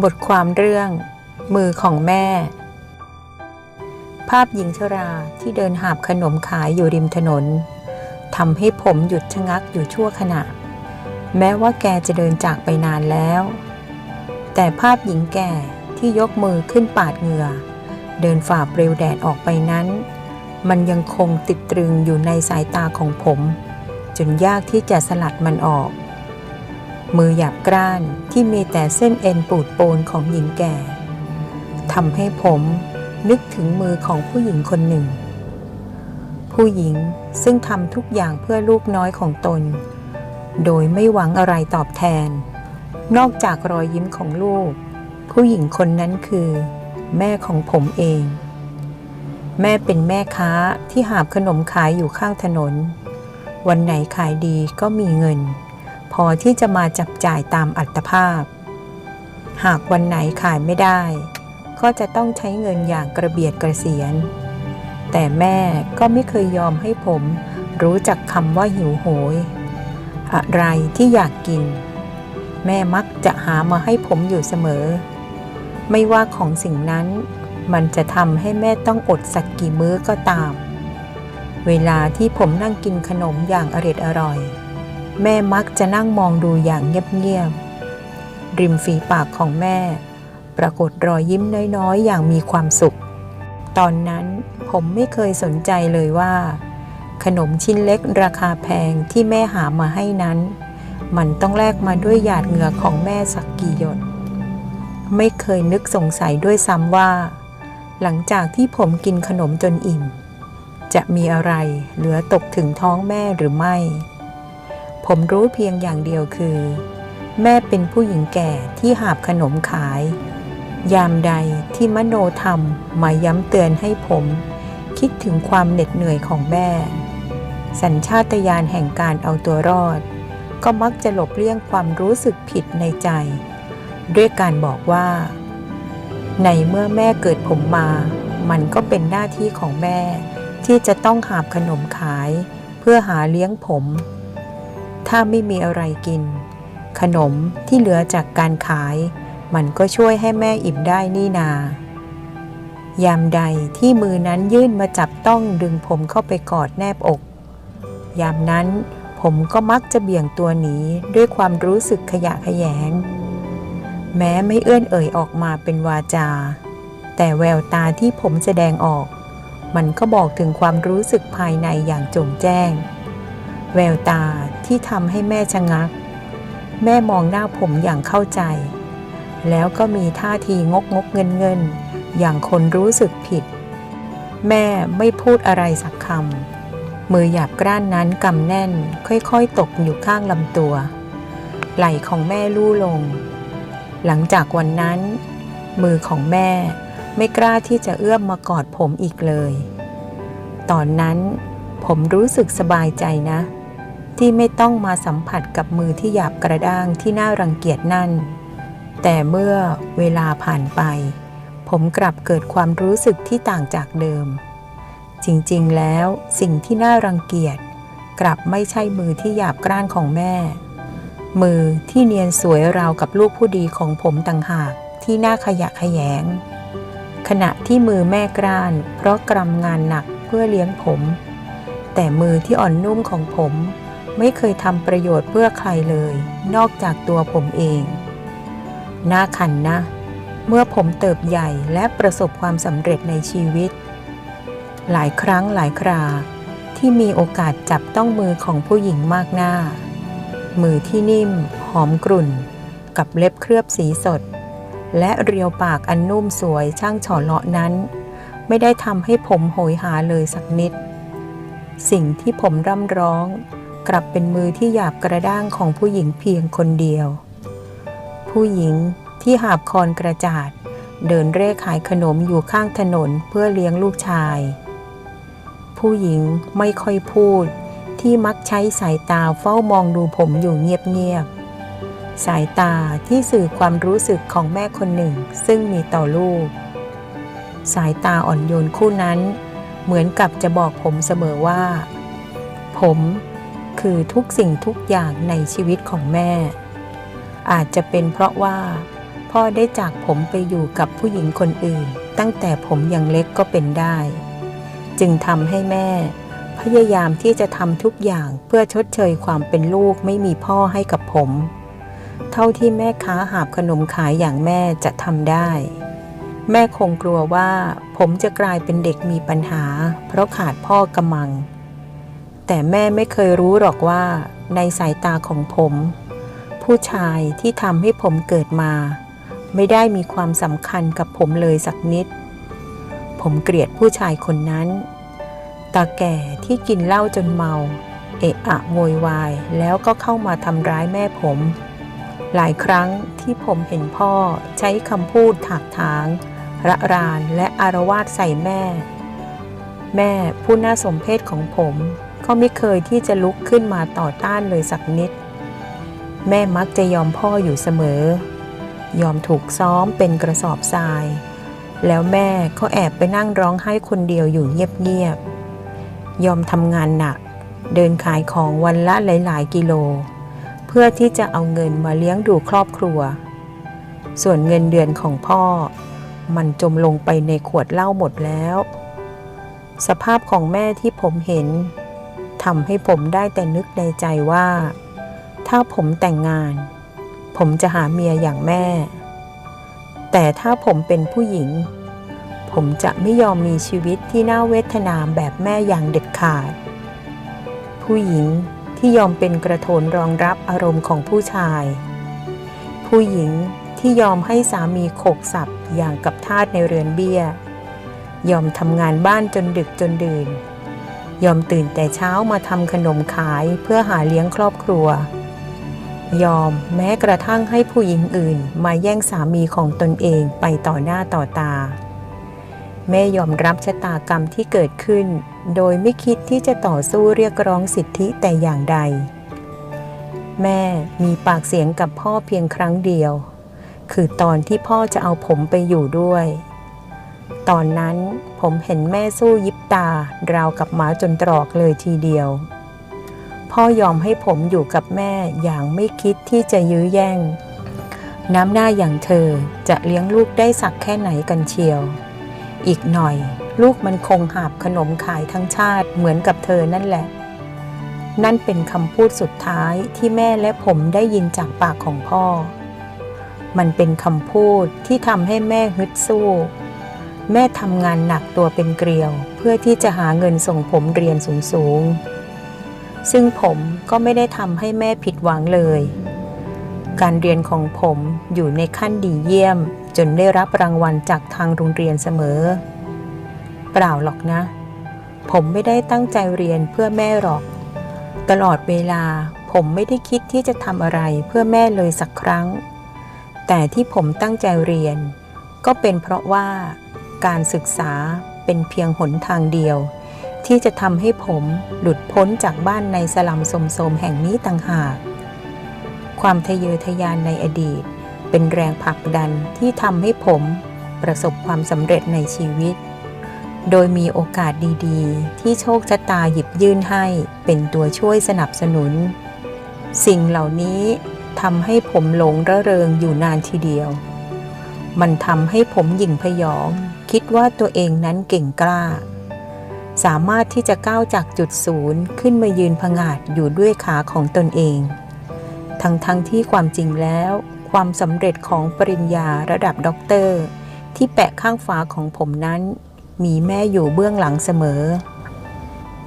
บทความเรื่อง มือของแม่ ภาพหญิงชราที่เดินหาบขนมขายอยู่ริมถนนทำให้ผมหยุดชะงักอยู่ชั่วขณะ แม้ว่าแกจะเดินจากไปนานแล้ว แต่ภาพหญิงแก่ที่ยกมือขึ้นปาดเหงื่อ เดินฝ่าเปลวแดดออกไปนั้น มันยังคงติดตรึงอยู่ในสายตาของผม จนยากที่จะสลัดมันออก มือหยาบกร้านที่มีแต่เส้นเอ็นปูดโปนของหญิงแก่ทำให้ผมนึกถึงมือของผู้หญิงคนหนึ่ง ผู้หญิงซึ่งทำทุกอย่างเพื่อลูกน้อยของตน โดยไม่หวังอะไรตอบแทน นอกจากรอยยิ้มของลูก ผู้หญิงคนนั้นคือ แม่ของผมเอง แม่เป็นแม่ค้าที่หาบขนมขายอยู่ข้างถนน วันไหนขายดีก็มีเงิน พอที่จะมาจับจ่ายตามอัตภาพ หากวันไหนขายไม่ได้ ก็จะต้องใช้เงินอย่างกระเบียดกระเสียน แต่แม่ก็ไม่เคยยอมให้ผมรู้จักคำว่าหิวโหย อะไรที่อยากกิน แม่มักจะหามาให้ผมอยู่เสมอ ไม่ว่าของสิ่งนั้น มันจะทำให้แม่ต้องอดสักกี่มื้อก็ตาม เวลาที่ผมนั่งกินขนมอย่างอร็ดอร่อย แม่มักจะนั่งมองดูอย่างเงียบๆ ริมฝีปากของแม่ ปรากฏรอยยิ้มน้อยๆ อย่างมีความสุข ตอนนั้นผมไม่เคยสนใจเลยว่า ขนมชิ้นเล็กราคาแพงที่แม่หามาให้นั้น มันต้องแลกมาด้วยหยาดเหงื่อของแม่สักกี่หยด ไม่เคยนึกสงสัยด้วยซ้ำว่า หลังจากที่ผมกินขนมจนอิ่ม จะมีอะไรเหลือตกถึงท้องแม่หรือไม่ ผมรู้เพียงอย่างเดียวคือ แม่เป็นผู้หญิงแก่ที่หาบขนมขาย ยามใดที่มโนธรรมมาย้ำเตือนให้ผม คิดถึงความเหน็ดเหนื่อยของแม่ สัญชาตญาณแห่งการเอาตัวรอด ก็มักจะหลบเลี่ยงความรู้สึกผิดในใจ ด้วยการบอกว่า ในเมื่อแม่เกิดผมมา มันก็เป็นหน้าที่ของแม่ ที่จะต้องหาบขนมขาย เพื่อหาเลี้ยงผม ถ้าไม่มีอะไรกิน ขนมที่เหลือจากการขาย มันก็ช่วยให้แม่อิ่มได้นี่นา ยามใดที่มือนั้นยื่นมาจับต้องดึงผมเข้าไปกอดแนบอก ยามนั้นผมก็มักจะเบี่ยงตัวหนีด้วยความรู้สึกขยะแขยง แม้ไม่เอื้อนเอ่ยออกมาเป็นวาจา แต่แววตาที่ผมแสดงออก มันก็บอกถึงความรู้สึกภายในอย่างจงแจ้ง แววตา ที่ทำให้แม่ชะงัก แม่มองหน้าผมอย่างเข้าใจ แล้วก็มีท่าทีงกงกเงินเงินอย่างคนรู้สึกผิด แม่ไม่พูดอะไรสักคำมือหยาบกร้านนั้นกำแน่นค่อยๆ ตกอยู่ข้างลำตัว ไหล่ของแม่ลู่ลง หลังจากวันนั้น มือของแม่ไม่กล้าที่จะเอื้อมมากอดผมอีกเลย ตอนนั้นผมรู้สึกสบายใจนะ ที่ไม่ต้องมาสัมผัสกับมือที่หยาบกระด้างที่น่ารังเกียจนั่น แต่เมื่อเวลาผ่านไป ผมกลับเกิดความรู้สึกที่ต่างจากเดิม จริงๆ แล้วสิ่งที่น่ารังเกียจกลับไม่ใช่มือที่หยาบกร้านของแม่ มือที่เนียนสวยราวกับลูกผู้ดีของผมต่างหากที่น่าขยะขยง ขณะที่มือแม่กร้าน เพราะกรำงานหนักเพื่อเลี้ยงผม แต่มือที่อ่อนนุ่มของผม ไม่เคยทำประโยชน์เพื่อใครเลย นอกจากตัวผมเองน่าขันนะ เมื่อผมเติบใหญ่และประสบความสำเร็จในชีวิต หลายครั้งหลายครา ที่มีโอกาสจับต้องมือของผู้หญิงมากหน้า มือที่นิ่ม หอมกรุ่น กับเล็บเคลือบสีสด และเรียวปากอันนุ่มสวยช่างฉอเลาะนั้น ไม่ได้ทำให้ผมโหยหาเลยสักนิด สิ่งที่ผมร่ำร้อง กลับเป็นมือที่หยาบกระด้างของผู้หญิงเพียงคนเดียว ผู้หญิงที่หาบคอนกระจาด เดินเร่ขายขนมอยู่ข้างถนนเพื่อเลี้ยงลูกชาย ผู้หญิงไม่ค่อยพูด ที่มักใช้สายตาเฝ้ามองดูผมอยู่เงียบๆ สายตาที่สื่อความรู้สึกของแม่คนหนึ่งซึ่งมีต่อลูก สายตาอ่อนโยนคู่นั้น เหมือนกับจะบอกผมเสมอว่า ผม คือทุกสิ่งทุกอย่างในชีวิตของแม่ อาจจะเป็นเพราะว่า พ่อได้จากผมไปอยู่กับผู้หญิงคนอื่น ตั้งแต่ผมยังเล็กก็เป็นได้ จึงทำให้แม่ พยายามที่จะทำทุกอย่างเพื่อชดเชยความเป็นลูกไม่มีพ่อให้กับผม เท่าที่แม่ค้าหาบขนมขายอย่างแม่จะทำได้ แม่คงกลัวว่า ผมจะกลายเป็นเด็กมีปัญหา เพราะขาดพ่อกำมัง แต่แม่ไม่เคยรู้หรอกว่าในสายตาของผม ผู้ชายที่ทำให้ผมเกิดมา ไม่ได้มีความสำคัญกับผมเลยสักนิด ผมเกลียดผู้ชายคนนั้น ตาแก่ที่กินเหล้าจนเมา เอะอะโวยวายแล้วก็เข้ามาทำร้ายแม่ผม หลายครั้งที่ผมเห็นพ่อใช้คำพูดถากถางระรานและอารวาสใส่แม่ แม่ผู้น่าสมเพชของผม ก็ไม่เคยที่จะลุกขึ้นมาต่อต้านเลยสักนิด แม่มักจะยอมพ่ออยู่เสมอ ยอมถูกซ้อมเป็นกระสอบทราย แล้วแม่ก็แอบไปนั่งร้องไห้คนเดียวอยู่เงียบๆยอมทำงานหนัก เดินขายของวันละหลาย ๆ กิโล เพื่อที่จะเอาเงินมาเลี้ยงดูครอบครัว ส่วนเงินเดือนของพ่อ มันจมลงไปในขวดเหล้าหมดแล้ว สภาพของแม่ที่ผมเห็น ทำให้ผมได้แต่นึกในใจว่า ถ้าผมแต่งงาน ผมจะหาเมียอย่างแม่ แต่ถ้าผมเป็นผู้หญิง ผมจะไม่ยอมมีชีวิตที่น่าเวทนาแบบแม่อย่างเด็ดขาด ผู้หญิงที่ยอมเป็นกระโถนรองรับอารมณ์ของผู้ชาย ผู้หญิงที่ยอมให้สามีโขกสับอย่างกับทาสในเรือนเบี้ย ยอมทำงานบ้านจนดึกจนดื่น ยอมตื่นแต่เช้ามาทำขนมขายเพื่อหาเลี้ยงครอบครัว ยอมแม้กระทั่งให้ผู้หญิงอื่นมาแย่งสามีของตนเองไปต่อหน้าต่อตา แม่ยอมรับชะตากรรมที่เกิดขึ้น โดยไม่คิดที่จะต่อสู้เรียกร้องสิทธิแต่อย่างใด แม่มีปากเสียงกับพ่อเพียงครั้งเดียว คือตอนที่พ่อจะเอาผมไปอยู่ด้วย ตอนนั้นผมเห็นแม่สู้ยิบตา ราวกับหมาจนตรอกเลยทีเดียว พ่อยอมให้ผมอยู่กับแม่อย่างไม่คิดที่จะยื้อแย่ง น้ำหน้าอย่างเธอจะเลี้ยงลูกได้สักแค่ไหนกันเชียว อีกหน่อย ลูกมันคงหาบขนมขายทั้งชาติเหมือนกับเธอนั่นแหละ นั่นเป็นคำพูดสุดท้ายที่แม่และผมได้ยินจากปากของพ่อ มันเป็นคำพูดที่ทำให้แม่ฮึดสู้ แม่ทำงานหนักตัวเป็นเกลียว เพื่อที่จะหาเงินส่งผมเรียนสูงๆ ซึ่งผมก็ไม่ได้ทำให้แม่ผิดหวังเลย การเรียนของผมอยู่ในขั้นดีเยี่ยม จนได้รับรางวัลจากทางโรงเรียนเสมอ เปล่าหรอกนะ ผมไม่ได้ตั้งใจเรียนเพื่อแม่หรอก ตลอดเวลาผมไม่ได้คิดที่จะทำอะไรเพื่อแม่เลยสักครั้ง แต่ที่ผมตั้งใจเรียน ก็เป็นเพราะว่า การศึกษาเป็นเพียงหนทางเดียว ที่จะทำให้ผมหลุดพ้นจากบ้านในสลัมโสมแห่งนี้ต่างหาก ความทะเยอทะยานในอดีต เป็นแรงผลักดันที่ทำให้ผมประสบความสำเร็จในชีวิต โดยมีโอกาสดีๆ ที่โชคชะตาหยิบยื่นให้เป็นตัวช่วยสนับสนุน สิ่งเหล่านี้ทำให้ผมหลงระเริงอยู่นานทีเดียว มันทำให้ผมหยิ่งพยอง คิดว่าตัวเองนั้นเก่งกล้า สามารถที่จะก้าวจากจุดศูนย์ขึ้นมายืนผงาดอยู่ด้วยขาของตนเอง ทั้งๆทที่ความจริงแล้ว ความสำเร็จของปริญญาระดับด็อกเตอร์ ที่แปะข้างฝาของผมนั้น มีแม่อยู่เบื้องหลังเสมอ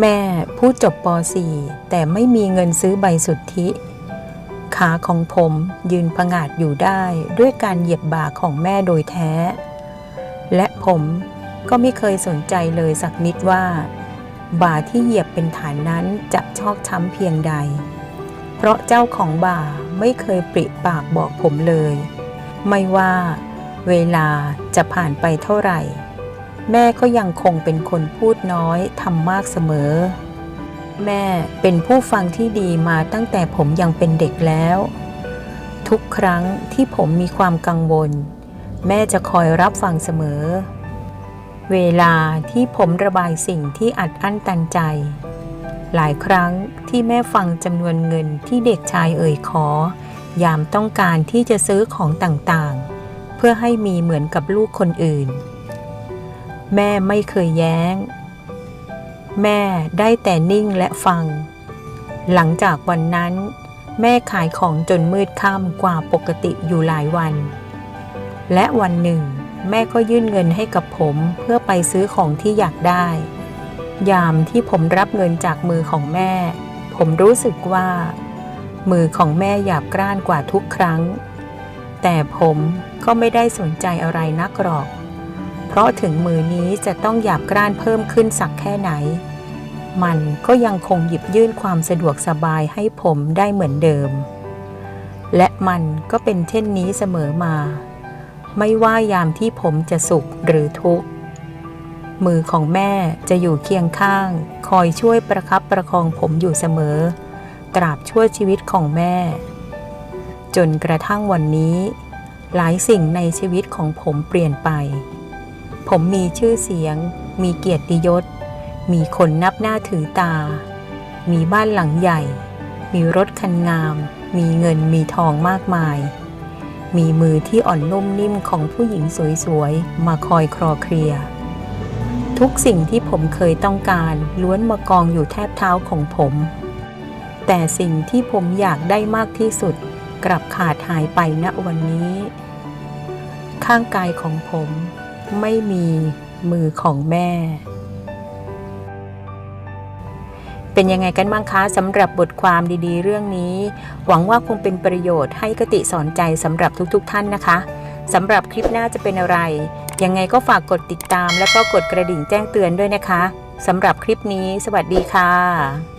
แม่ผู้จบป .4 แต่ไม่มีเงินซื้อใบสุทธิ ขาของผมยืนผงาดอยู่ได้ด้วยการเหยียบบ่าของแม่โดยแท้ และผมก็ไม่เคยสนใจเลยสักนิดว่า บ่าที่เหยียบเป็นฐานนั้นจะชอกช้ำเพียงใด เพราะเจ้าของบ่าไม่เคยปริปากบอกผมเลย ไม่ว่าเวลาจะผ่านไปเท่าไหร่ แม่ก็ยังคงเป็นคนพูดน้อยทำมากเสมอ แม่เป็นผู้ฟังที่ดีมาตั้งแต่ผมยังเป็นเด็กแล้ว ทุกครั้งที่ผมมีความกังวล แม่จะคอยรับฟังเสมอ เวลาที่ผมระบายสิ่งที่อัดอั้นตันใจ หลายครั้งที่แม่ฟังจำนวนเงินที่เด็กชายเอ่ยขอ ยามต้องการที่จะซื้อของต่างๆ เพื่อให้มีเหมือนกับลูกคนอื่น แม่ไม่เคยแย้ง แม่ได้แต่นิ่งและฟัง หลังจากวันนั้น แม่ขายของจนมืดค่ำกว่าปกติอยู่หลายวัน และวันหนึ่ง แม่ก็ยื่นเงินให้กับผมเพื่อไปซื้อของที่อยากได้ ยามที่ผมรับเงินจากมือของแม่ ผมรู้สึกว่า มือของแม่หยาบกร้านกว่าทุกครั้ง แต่ผมก็ไม่ได้สนใจอะไรนักหรอก เพราะถึงมือนี้จะต้องหยาบกร้านเพิ่มขึ้นสักแค่ไหน มันก็ยังคงหยิบยื่นความสะดวกสบายให้ผมได้เหมือนเดิม และมันก็เป็นเช่นนี้เสมอมา ไม่ว่ายามที่ผมจะสุขหรือทุกข์ มือของแม่จะอยู่เคียงข้าง คอยช่วยประคับประคองผมอยู่เสมอ ตราบชั่วชีวิตของแม่ จนกระทั่งวันนี้หลายสิ่งในชีวิตของผมเปลี่ยนไป ผมมีชื่อเสียง มีเกียรติยศ มีคนนับหน้าถือตา มีบ้านหลังใหญ่ มีรถคันงาม มีเงินมีทองมากมาย มีมือที่อ่อนนุ่มนิ่มของผู้หญิงสวยๆ มาคอยคลอเคลีย ทุกสิ่งที่ผมเคยต้องการล้วนมากองอยู่แทบเท้าของผม แต่สิ่งที่ผมอยากได้มากที่สุด กลับขาดหายไปณวันนี้ ข้างกายของผม ไม่มีมือของแม่ เป็นยังไงกันบ้างคะสำหรับบทความดีๆ เรื่องนี้ หวังว่าคงเป็นประโยชน์ให้กติสอนใจสำหรับทุกๆทท่านนะคะสำหรับคลิปหน้าจะเป็นอะไร ยังไงก็ฝากกดติดตาม และก็กดกระดิ่งแจ้งเตือนด้วยนะคะสำหรับคลิปนี้ สวัสดีค่ะ